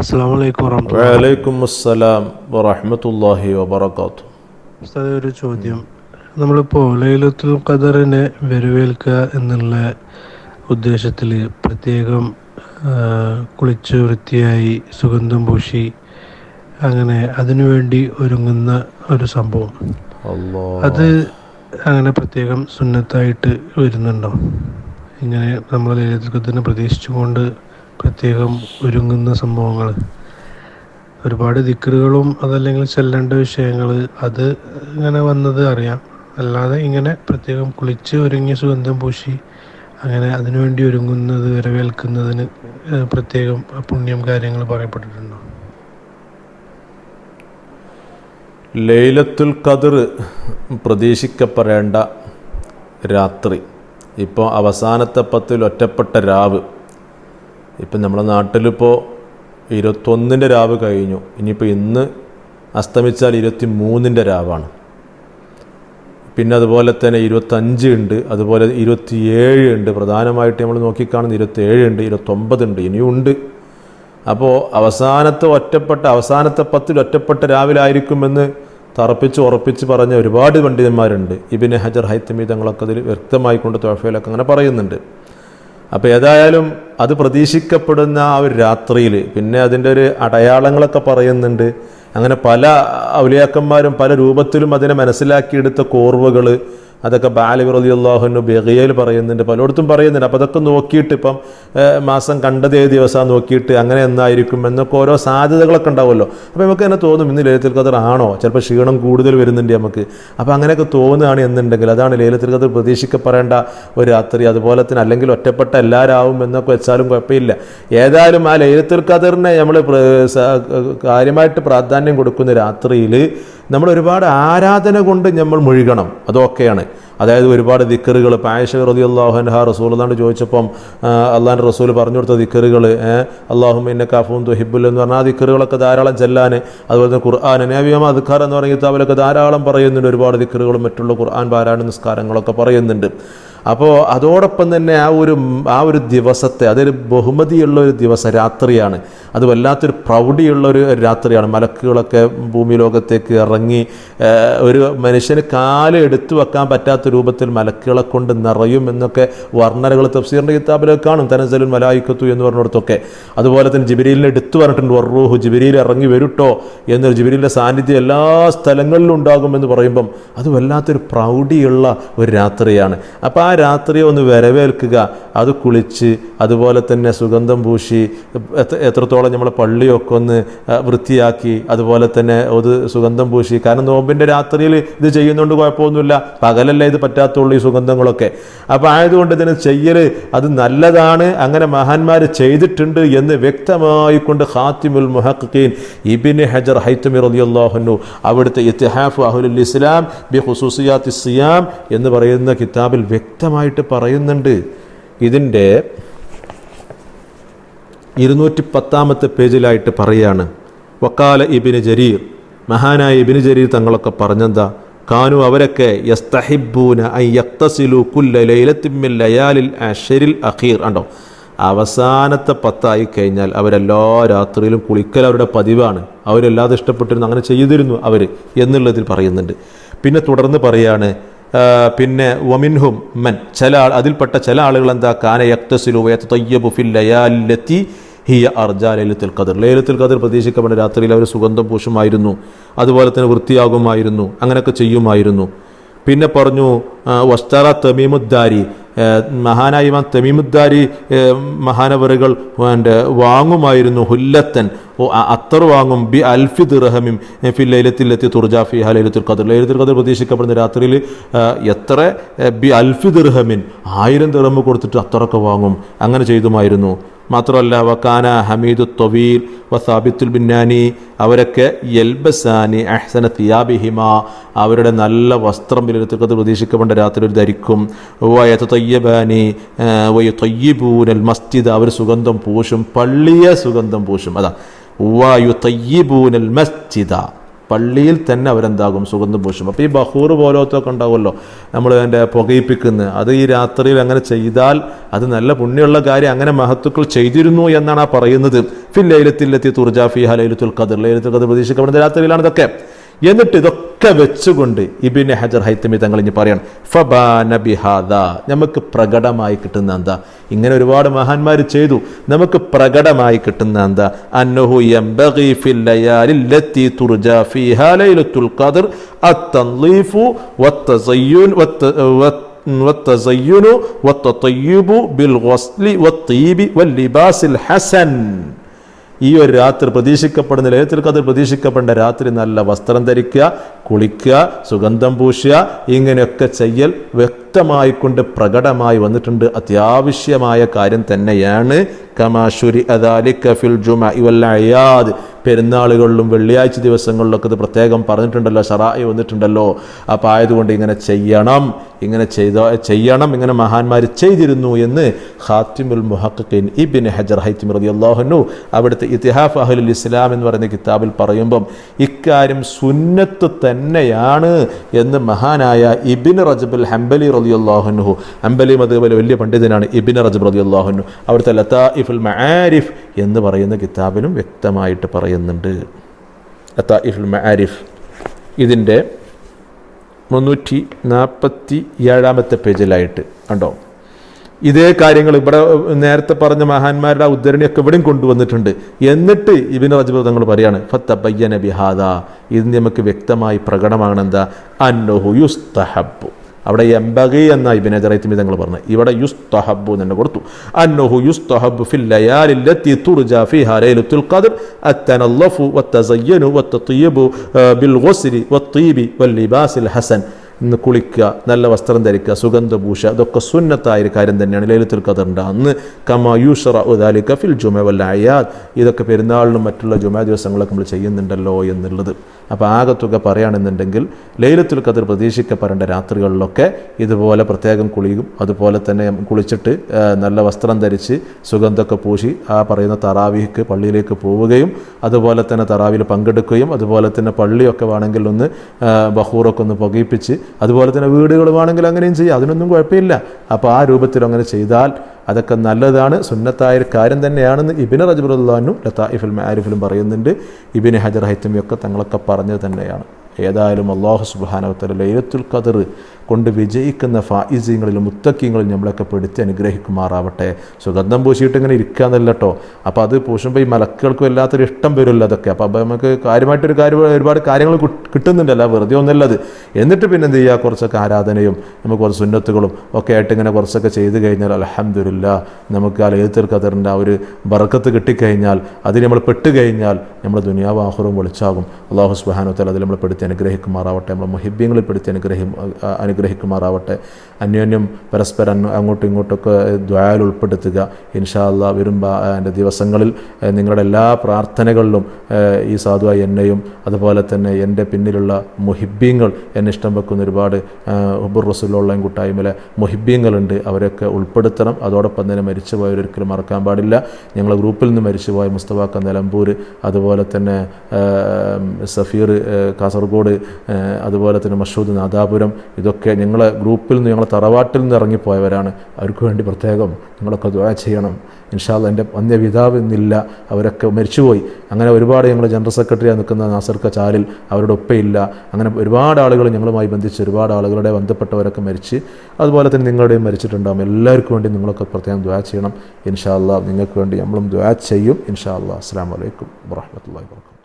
അസ്സാം വലൈക്കും വലൈക്കും അസ്സലാം വറഹമത്തല്ലാഹി വബർക്കാത്തു ഉസ്താദെ ഒരു ചോദ്യം. നമ്മളിപ്പോൾ ലൈലത്തുൽ ഖദറിനെ വരവേൽക്കുക എന്നുള്ള ഉദ്ദേശത്തിൽ പ്രത്യേകം കുളിച്ച് വൃത്തിയായി സുഗന്ധം പൂശി അങ്ങനെ അതിനുവേണ്ടി ഒരുങ്ങുന്ന ഒരു സംഭവം. അത് അങ്ങനെ പ്രത്യേകം സുന്നത്തായിട്ട് വരുന്നുണ്ടോ? ഇങ്ങനെ നമ്മൾ ലൈലത്തുൽ ഖദറിനെ പ്രതീക്ഷിച്ചുകൊണ്ട് പ്രത്യേകം ഒരുങ്ങുന്ന സംഭവങ്ങൾ ഒരുപാട് ദിക്കറുകളും അതല്ലെങ്കിൽ ചെല്ലേണ്ട വിഷയങ്ങൾ അത് ഇങ്ങനെ വന്നത് അറിയാം. അല്ലാതെ ഇങ്ങനെ പ്രത്യേകം കുളിച്ച് ഒരുങ്ങി സുഗന്ധം പൂശി അങ്ങനെ അതിനുവേണ്ടി ഒരുങ്ങുന്നത് വരവേൽക്കുന്നതിന് പ്രത്യേകം പുണ്യം കാര്യങ്ങൾ പറയപ്പെട്ടിട്ടുണ്ടോ? ലൈലത്തുൽ ഖദർ പ്രതീക്ഷിക്കപ്പെടേണ്ട രാത്രി. ഇപ്പോൾ അവസാനത്തെ പത്തിൽ ഒറ്റപ്പെട്ട രാവ്. ഇപ്പം നമ്മുടെ നാട്ടിലിപ്പോൾ ഇരുപത്തൊന്നിന്റെ രാവ് കഴിഞ്ഞു. ഇനിയിപ്പോൾ ഇന്ന് അസ്തമിച്ചാൽ ഇരുപത്തി മൂന്നിന്റെ രാവാണ്. പിന്നെ അതുപോലെ തന്നെ ഇരുപത്തഞ്ച് ഉണ്ട്. അതുപോലെ ഇരുപത്തിയേഴ് ഉണ്ട്. പ്രധാനമായിട്ട് നമ്മൾ നോക്കിക്കാണുന്ന ഇരുപത്തിയേഴ് ഉണ്ട് ഇരുപത്തൊമ്പത് ഉണ്ട് ഇനിയും ഉണ്ട്. അപ്പോൾ അവസാനത്തെ ഒറ്റപ്പെട്ട അവസാനത്തെ പത്തിൽ ഒറ്റപ്പെട്ട രാവിലായിരിക്കുമെന്ന് തറപ്പിച്ച് ഉറപ്പിച്ച് പറഞ്ഞ ഒരുപാട് പണ്ഡിതന്മാരുണ്ട്. ഇബിന് ഹജർ ഹൈത്തമി തങ്ങളൊക്കെ അതിൽ വ്യക്തമായിക്കൊണ്ട് തോഫയിലൊക്കെ അങ്ങനെ പറയുന്നുണ്ട്. അപ്പോൾ ഏതായാലും അത് പ്രതീക്ഷിക്കപ്പെടുന്ന ആ ഒരു രാത്രിയിൽ പിന്നെ അതിന്റെ ഒരു അടയാളങ്ങളൊക്കെ പറയുന്നുണ്ട്. അങ്ങനെ പല ഔലിയാക്കന്മാരും പല രൂപത്തിലും അതിനെ മനസ്സിലാക്കിയെടുത്ത കോർവകൾ അതൊക്കെ ബാലി റലി അള്ളാഹുനു ബെഗയിൽ പറയുന്നുണ്ട്. പലയിടത്തും പറയുന്നുണ്ട്. അപ്പോൾ അതൊക്കെ നോക്കിയിട്ട് ഇപ്പം മാസം കണ്ടതേ ദിവസം നോക്കിയിട്ട് അങ്ങനെ എന്നായിരിക്കും എന്നൊക്കെ ഓരോ സാധ്യതകളൊക്കെ ഉണ്ടാവുമല്ലോ. അപ്പോൾ നമുക്ക് തന്നെ തോന്നും ഇന്ന് ലേലത്തിൽ ഖദർ ആണോ? ചിലപ്പോൾ ക്ഷീണം കൂടുതൽ വരുന്നുണ്ട് നമുക്ക്. അപ്പോൾ അങ്ങനെയൊക്കെ തോന്നുകയാണ് എന്നുണ്ടെങ്കിൽ അതാണ് ലേലത്തിൽ ഖദർ പ്രതീക്ഷിക്കപ്പെടേണ്ട ഒരു രാത്രി. അതുപോലെ തന്നെ അല്ലെങ്കിൽ ഒറ്റപ്പെട്ട എല്ലാവരാവും എന്നൊക്കെ വെച്ചാലും കുഴപ്പമില്ല. ഏതായാലും ആ ലൈലത്തുൽ ഖദറിനെ നമ്മൾ കാര്യമായിട്ട് പ്രാധാന്യം കൊടുക്കുന്ന രാത്രിയിൽ നമ്മൾ ഒരുപാട് ആരാധന കൊണ്ട് നമ്മൾ മുഴുകണം. അതൊക്കെയാണ് അതായത് ഒരുപാട് ദിക്കറുകൾ. പായഷ റതി അള്ളാഹുൻഹ റസൂൽ എന്നാണ്ട് ചോദിച്ചപ്പം അള്ളാഹാന്റെ റസൂൽ പറഞ്ഞു കൊടുത്ത ദിക്കറുകൾ അള്ളാഹും എന്നെ കാഫും തുഹിബുൽ എന്ന് പറഞ്ഞാൽ ആ ദിക്കറുകളൊക്കെ ധാരാളം ചെല്ലാൻ അതുപോലെ തന്നെ ഖുർആൻ നബിയമ അദ്ഖാർ എന്ന് പറഞ്ഞ കിതാബിലൊക്കെ ധാരാളം പറയുന്നുണ്ട്. ഒരുപാട് ദിക്കറുകളും മറ്റുള്ള ഖുർആൻ പാരായണ നിസ്കാരങ്ങളൊക്കെ പറയുന്നുണ്ട്. അപ്പോൾ അതോടൊപ്പം തന്നെ ആ ഒരു ആ ഒരു ദിവസത്തെ അതൊരു ബഹുമതിയുള്ള ഒരു ദിവസം രാത്രിയാണ്. അത് വല്ലാത്തൊരു പ്രൗഢിയുള്ള ഒരു രാത്രിയാണ്. മലക്കുകളൊക്കെ ഭൂമി ലോകത്തേക്ക് ഇറങ്ങി ഒരു മനുഷ്യന് കാൽ എടുത്തു വെക്കാൻ പറ്റാത്ത രൂപത്തിൽ മലക്കുകളെ കൊണ്ട് നിറയും എന്നൊക്കെ വർണനകൾ തഫ്സീറിന്റെ കിതാബിലൊക്കെ കാണും. തനസലുൽ മലായിക്കത്തു എന്ന് പറഞ്ഞിടത്തൊക്കെ. അതുപോലെ തന്നെ ജിബിരിലിനെ എടുത്തു പറഞ്ഞിട്ടുണ്ട്. വർറൂഹു ജിബിരിയിൽ ഇറങ്ങി വരുട്ടോ എന്നൊരു ജിബിരിലിന്റെ സാന്നിധ്യം എല്ലാ സ്ഥലങ്ങളിലും ഉണ്ടാകുമെന്ന് പറയുമ്പം അത് വല്ലാത്തൊരു പ്രൗഢിയുള്ള ഒരു രാത്രിയാണ്. അപ്പോൾ ആ രാത്രിയെ ഒന്ന് വരവേൽക്കുക. അത് കുളിച്ച് അതുപോലെ തന്നെ സുഗന്ധം പൂശി എത്ര- എത്രത്തോളം നമ്മളെ പള്ളിയൊക്കെ ഒന്ന് വൃത്തിയാക്കി അതുപോലെ തന്നെ ഒരു സുഗന്ധം പൂശി. കാരണം നോമ്പിന്റെ രാത്രിയിൽ ഇത് ചെയ്യുന്നുണ്ട് കുഴപ്പമൊന്നുമില്ല. പകലല്ലേ ഇത് പറ്റാത്തുള്ളൂ ഈ സുഗന്ധങ്ങളൊക്കെ. അപ്പോൾ ആയതുകൊണ്ട് ഇതിന് ചെയ്യൽ അത് നല്ലതാണ്. അങ്ങനെ മഹാന്മാർ ചെയ്തിട്ടുണ്ട് എന്ന് വ്യക്തമായി കൊണ്ട് ഖാത്തിമുൽ മുഹഖീൻ ഇബിൻ ഹജർ ഹൈത്തമിർ റളിയല്ലാഹുനു അവിടുത്തെ ഇത്തിഹാഫ് അഹുലുൽ ഇസ്ലാം ബി ഹുസൂസിയാത്ത് സിയാം എന്ന് പറയുന്ന കിതാബിൽ വ്യക്തമായിട്ട് പറയുന്നുണ്ട്. ഇതിന്റെ ഇരുന്നൂറ്റി പത്താമത്തെ പേജിലായിട്ട് പറയാണ് വക്കാല ഇബിന് ജരീർ. മഹാനായ ഇബിന് ജരീർ തങ്ങളൊക്കെ പറഞ്ഞെന്താ? കാനു അവരൊക്കെ യസ്തഹിബൂന ഐ യക്തസിലു കുല്ല ലയാലിൽ അഷരിൽ അഖീർ ഉണ്ടോ അവസാനത്തെ പത്തായി കഴിഞ്ഞാൽ അവരെല്ലാ രാത്രിയിലും കുളിക്കൽ അവരുടെ പതിവാണ്. അവരെല്ലാതെ ഇഷ്ടപ്പെട്ടിരുന്നു അങ്ങനെ ചെയ്തിരുന്നു അവർ എന്നുള്ളതിൽ പറയുന്നുണ്ട്. പിന്നെ തുടർന്ന് പറയാണ് ആ, പിന്നെ വമിൻഹും മൻ ചില ആൾ അതിൽപ്പെട്ട ചില ആളുകൾ എന്താ? കാന യക്തസിലു വയത്തയ്യബു ഫിൽ ലയാലത്തി ഹിയ അർജാ ലൈലത്തുൽ ഖദർ. ലൈലത്തുൽ ഖദർ പ്രതീക്ഷിക്കപ്പെടുന്ന രാത്രിയിൽ അവർ സുഗന്ധം പൂശുമായിരുന്നു അതുപോലെ തന്നെ വൃത്തിയാകുമായിരുന്നു അങ്ങനെയൊക്കെ ചെയ്യുമായിരുന്നു. പിന്നെ പറഞ്ഞു വസ്താറ തമീമുദ്ദാരി മഹാനായ തമീമുദ്ദാരി മഹാനവറുകൾ എന്റെ വാങ്ങുമായിരുന്നു ഹുല്ലത്തൻ. അത്തർ വാങ്ങും. ബി അൽഫി ദിർഹമിം. ഫി ലൈലത്തിലെത്തി തുർജാഫി ഹ ലൈലത്തുൽ ഖദർ. ലൈലത്തുൽ ഖദർ പ്രതീക്ഷിക്കപ്പെടുന്ന രാത്രിയിൽ എത്ര? ബി അൽഫി ദിർഹമിൻ. ആയിരം ദിർഹം കൊടുത്തിട്ട് അത്തറൊക്കെ വാങ്ങും. അങ്ങനെ ചെയ്തുമായിരുന്നു. മാത്രമല്ല വക്കാന ഹമീദു തൊവീൽ വ സാബിത്തുൽ ബിന്നാനി അവരൊക്കെ യൽബസാനി അഹ്സന തിയാബിഹിമ അവരുടെ നല്ല വസ്ത്രം വിലയിരുത്തക്കത് പ്രതീക്ഷിക്കപ്പെട്ട രാത്രി ഒരു ധരിക്കും. വയത്ത് തയ്യബാനി വയ തൊയ്യബൂനൽ മസ്ജിദ് അവർ സുഗന്ധം പൂശും പള്ളിയെ സുഗന്ധം പൂശും. അതാ വയു തയ്യബൂനൽ മസ്ജിദ. പള്ളിയിൽ തന്നെ അവരെന്താകും? സുഗന്ധം പൂശും. അപ്പോൾ ഈ ബഹൂർ പോലത്തൊക്കെ ഉണ്ടാവുമല്ലോ. നമ്മൾ അതിന്റെ പുകയിപ്പിക്കുന്നത് അത് ഈ രാത്രിയിൽ അങ്ങനെ ചെയ്താൽ അത് നല്ല പുണ്യമുള്ള കാര്യം അങ്ങനെ മഹത്തുക്കൾ ചെയ്തിരുന്നു എന്നാണ് ആ പറയുന്നത്. ഫിൽ ലൈലത്തിലെത്തി തുർജാഫി ഹലൈലത്തുൽ ഖദർ. ലൈലത്തുൽ ഖദർ പ്രതീക്ഷിക്കപ്പെടുന്ന രാത്രിയിലാണ് ഇതൊക്കെ. എന്നിട്ട് ഇതൊക്കെ വെച്ചുകൊണ്ട് ഇബിന് ഹജർ ഹൈത്തമി തങ്ങൾ ഇനി പറയണം ഫബാന ബിഹാദ നമുക്ക് പ്രകടമായി കിട്ടുന്ന എന്താ ഇങ്ങനെ ഒരുപാട് മഹാന്മാർ ചെയ്തു നമുക്ക് പ്രകടമായി കിട്ടുന്ന എന്താ അന്നഹു യംബഗി ഫിൽ ലയാലിൽ ലത്തി തുർജാ ഫീഹാ ലൈലത്തുൽ ഖദർ അത്തൻളീഫു വത്തസയ്യുൻ വത്ത والتزين والتطيب بالغسل والطيب واللباس الحسن ഈ ഒരു രാത്രി പ്രതീക്ഷിക്കപ്പെടുന്ന ലയത്തിൽ കതിർ പ്രതീക്ഷിക്കപ്പെടേണ്ട രാത്രി നല്ല വസ്ത്രം ധരിക്കുക കുളിക്കുക സുഗന്ധം പൂശുക ഇങ്ങനെയൊക്കെ ചെയ്യൽ വ്യക്തമായി കൊണ്ട് പ്രകടമായി വന്നിട്ടുണ്ട്. അത്യാവശ്യമായ കാര്യം തന്നെയാണ്. കമാശുരി അദാലി കഫിൽ ജുമ ഇവല്ലയാദ് പെരുന്നാളുകളിലും വെള്ളിയാഴ്ച ദിവസങ്ങളിലൊക്കെ ഇത് പ്രത്യേകം പറഞ്ഞിട്ടുണ്ടല്ലോ ഷറായി വന്നിട്ടുണ്ടല്ലോ. അപ്പോൾ ആയതുകൊണ്ട് ഇങ്ങനെ ചെയ്യണം. ഇങ്ങനെ ചെയ്ത ചെയ്യണം ഇങ്ങനെ മഹാന്മാർ ചെയ്തിരുന്നു എന്ന് ഹാത്തിമുൽ മുഹക്കിൻ ഇബിൻ ഹജർ ഹൈത്തിം റതി അള്ളാഹുനു അവിടുത്തെ ഇത്തിഹാഫ് അഹുൽ ഇസ്ലാം എന്ന് പറയുന്ന കിതാബിൽ പറയുമ്പം ഇക്കാര്യം സുന്നത്ത് തന്നെയാണ് എന്ന് മഹാനായ ഇബിൻ റജബുൽ ഹംബലി റതി അള്ളാഹുനുഹു ഹംബലി അതുപോലെ വലിയ പണ്ഡിതനാണ് ഇബിൻ റജബ് റതി അള്ളാഹുനു അവിടുത്തെ ലതാഇഫുൽ മആരിഫ് എന്ന് പറയുന്ന കിതാബിലും വ്യക്തമായിട്ട് പറയുന്നുണ്ട്. ലതാഇഫുൽ മആരിഫ് ഇതിന്റെ മുന്നൂറ്റി നാൽപ്പത്തി ഏഴാമത്തെ പേജിലായിട്ട് കണ്ടോ? ഇതേ കാര്യങ്ങൾ ഇവിടെ നേരത്തെ പറഞ്ഞ മഹാന്മാരുടെ ഉദ്ധരണിയൊക്കെ ഇവിടെയും കൊണ്ടുവന്നിട്ടുണ്ട്. എന്നിട്ട് ഇബിൻ റജബ് തങ്ങൾ പറയാണ് ഫത്തബയ്യന ബിഹാദ ഇത് നമുക്ക് വ്യക്തമായി പ്രകടമാണ് എന്താ അന്നഹു യുസ്തഹബു അവിടെ എംബഗി എന്ന ഇബിനെ ജറൈത്തിമി തങ്ങൾ പറഞ്ഞു ഇവിടെ യുസ് തൊഹബ് എന്ന് കൊടുത്തു. അന്നുഹു യുസ് തൊഹബ് ഫിൽ ലയാലില്ലത്തി തുർജ ഫിഹ ലൈലത്തുൽ ഖദ്ർ. അത്തനല്ലഫു വത്തസയ്യനു വത്തതീബു ബിൽ ഗസ്രി വത്തീബി വൽ ലിബാസിൽ ഹസൻ. ഇന്ന് കുളിക്കുക നല്ല വസ്ത്രം ധരിക്കുക സുഗന്ധഭൂഷ ഇതൊക്കെ സുന്നത്തായ കാര്യം തന്നെയാണ് ലൈലത്തുൽ ഖദറിന്റെ. അന്ന് കമായൂഷറ ഉദാലി ഫിൽ ജുമ വല്ല അയാദ്. ഇതൊക്കെ പെരുന്നാളിനും മറ്റുള്ള ജുമാ ദിവസങ്ങളൊക്കെ നമ്മൾ ചെയ്യുന്നുണ്ടല്ലോ എന്നുള്ളത്. അപ്പോൾ ആകത്തുക പറയുകയാണെന്നുണ്ടെങ്കിൽ ലൈലത്തുൽ ഖദർ പ്രതീക്ഷിക്കപ്പെടേണ്ട രാത്രികളിലൊക്കെ ഇതുപോലെ പ്രത്യേകം കുളിയും അതുപോലെ തന്നെ കുളിച്ചിട്ട് നല്ല വസ്ത്രം ധരിച്ച് സുഗന്ധമൊക്കെ പൂശി ആ പറയുന്ന തറാവിക്ക് പള്ളിയിലേക്ക് പോവുകയും അതുപോലെ തന്നെ തറാവിൽ പങ്കെടുക്കുകയും അതുപോലെ തന്നെ പള്ളിയൊക്കെ വേണമെങ്കിൽ ഒന്ന് ബഹൂറൊക്കെ ഒന്ന് പുകയിപ്പിച്ച് അതുപോലെ തന്നെ വീടുകൾ വേണമെങ്കിൽ അങ്ങനെയും ചെയ്യാം. അതിനൊന്നും കുഴപ്പമില്ല. അപ്പോൾ ആ രൂപത്തിൽ അങ്ങനെ ചെയ്താൽ അതൊക്കെ നല്ലതാണ്. സുന്നത്തായ ഒരു കാര്യം തന്നെയാണെന്ന് ഇബിന് റജബുല്ലാനും ലത്തായിഫുൽ മാരിഫിലും പറയുന്നുണ്ട്. ഇബിന് ഹജർ ഹൈത്തമിയൊക്കെ തങ്ങളൊക്കെ പറഞ്ഞത് തന്നെയാണ്. ഏതായാലും അള്ളാഹു സുബാനവത്തല ലൈലത്തുൽ ഖദർ കൊണ്ട് വിജയിക്കുന്ന ഫായിസിങ്ങളിലും മുത്തക്കിങ്ങളിലും നമ്മളൊക്കെ പെടുത്തി അനുഗ്രഹിക്കുമാറാവട്ടെ. സുഗന്ധം പൂശിയിട്ട് ഇങ്ങനെ ഇരിക്കാന്നല്ല കേട്ടോ അപ്പോൾ അത് പൂശുമ്പോൾ ഈ മലക്കുകൾക്ക് വല്ലാത്തൊരു ഇഷ്ടം വരുമല്ലോ അതൊക്കെ. അപ്പോൾ നമുക്ക് കാര്യമായിട്ടൊരു കാര്യം ഒരുപാട് കാര്യങ്ങൾ കിട്ട്- കിട്ടുന്നുണ്ടല്ല വെറുതെ ഒന്നല്ലത് എന്നിട്ട് പിന്നെ എന്ത് ചെയ്യുക? കുറച്ചൊക്കെ ആരാധനയും നമുക്ക് കുറച്ച് സുന്നത്തുകളും ഒക്കെ ആയിട്ട് ഇങ്ങനെ കുറച്ചൊക്കെ ചെയ്ത് കഴിഞ്ഞാൽ അലഹമില്ല നമുക്ക് ആ ലൈലത്തുൽ കതറിന്റെ ആ ഒരു ബറക്കത്ത് കിട്ടിക്കഴിഞ്ഞാൽ അതിന് നമ്മൾ പെട്ട് കഴിഞ്ഞാൽ നമ്മൾ ദുനിയാവ് ആഹുറവും വെളിച്ചാകും. അള്ളാഹു സുബാനുത്തൽ അതിൽ നമ്മൾ പെടുത്തി അനുഗ്രഹിക്കുമാറാവട്ടെ. നമ്മൾ മുഹിബ്യങ്ങളിൽ പെടുത്തി അനുഗ്രഹം അ- അനുഗ്രഹിക്കുമാറാവട്ടെ. അന്യോന്യം പരസ്പരം അങ്ങ് അങ്ങോട്ടും ഇങ്ങോട്ടൊക്കെ ദ്വായാൽ ഉൾപ്പെടുത്തുക. ഇൻഷാല്ല വരുമ്പ എന്റെ ദിവസങ്ങളിൽ നിങ്ങളുടെ എല്ലാ പ്രാർത്ഥനകളിലും ഈ സാധുവായി എന്നെയും അതുപോലെ തന്നെ എന്റെ പിന്നിലുള്ള മുഹിബ്യങ്ങൾ എന്നെ ഇഷ്ടം വെക്കുന്ന ഒരുപാട് ഹുബുർ റസൂലുള്ള കൂട്ടായ്മയിലെ മുഹിബ്യങ്ങളുണ്ട് അവരൊക്കെ ഉൾപ്പെടുത്തണം. അതോടൊപ്പം തന്നെ മരിച്ചുപോയവരൊരിക്കലും മറക്കാൻ പാടില്ല. ഞങ്ങളെ ഗ്രൂപ്പിൽ നിന്ന് മരിച്ചുപോയ മുസ്തഫാക്ക നിലമ്പൂർ അതുപോലെ തന്നെ സഫീർ കാസർഗോഡ് അതുപോലെ തന്നെ മഷൂദ് നാദാപുരം ഇതൊക്കെ ഞങ്ങളെ ഗ്രൂപ്പിൽ നിന്ന് ഞങ്ങളെ തറവാട്ടിൽ നിന്ന് ഇറങ്ങിപ്പോയവരാണ്. അവർക്ക് വേണ്ടി പ്രത്യേകം നിങ്ങളൊക്കെ ദ്വാ ചെയ്യണം. ഇൻഷാല്ല എന്റെ അന്യപിതാവ് ഇന്നില്ല അവരൊക്കെ മരിച്ചുപോയി. അങ്ങനെ ഒരുപാട് ഞങ്ങൾ ജനറൽ സെക്രട്ടറിയായി നിൽക്കുന്ന നാസർ ചാലിൽ അവരുടെ ഒപ്പയില്ല അങ്ങനെ ഒരുപാട് ആളുകൾ ഞങ്ങളുമായി ബന്ധിച്ച് ഒരുപാട് ആളുകളുടെ ബന്ധപ്പെട്ടവരൊക്കെ മരിച്ച് അതുപോലെ തന്നെ നിങ്ങളുടെയും മരിച്ചിട്ടുണ്ടാകും എല്ലാവർക്കും വേണ്ടി നിങ്ങളൊക്കെ പ്രത്യേകം ദ്വാ ചെയ്യണം. ഇൻഷാ അല്ലാ നിങ്ങൾക്ക് വേണ്ടി നമ്മളും ദ്വാ ചെയ്യും. ഇൻഷാ അല്ലാ അസ്സാം വലൈക്കും വാഹമത്തല്ലാ